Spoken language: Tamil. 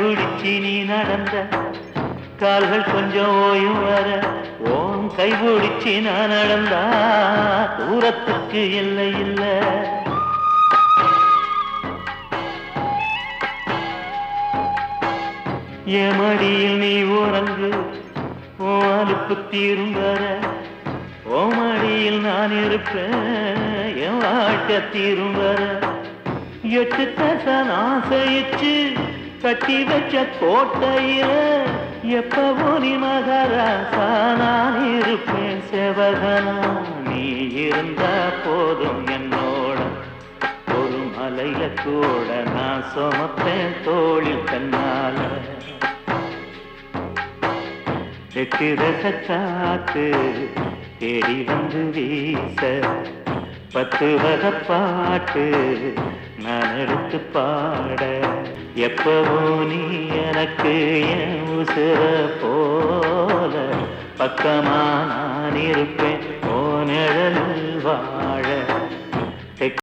கைபிடிச்சி நீ நடந்த கால்கள் கொஞ்சம் ஓயும் வர கை கைபிடிச்சி நான் நடந்தா தூரத்துக்கு இல்லை இல்லை. என் மடியில் நீ உறங்கு ஓ அலுப்பு தீரும் வர ஓ மடியில் நான் இருப்பேன் என் வாழ்க்கை தீரும் வர. எட்டு தசன் ஆசையிச்சு கட்டி வச்ச கோட்டையில எப்பவோ நீ மகராசா நான் இருப்பேன் செவகனா. நீ இருந்தா போதும் என்னோட. ஒரு மலையில கூட நான் சுமப்பேன் தோளில் தன்னால எட்டு ரச காத்து தேடி வந்து வீச. பத்து வகப்பாட்டு நான் எடுத்து பாட. எப்பவோ நீ எனக்கு என் உசுர போல பக்கமா நான் இருப்பேன். ஓ நிழலில் வாழ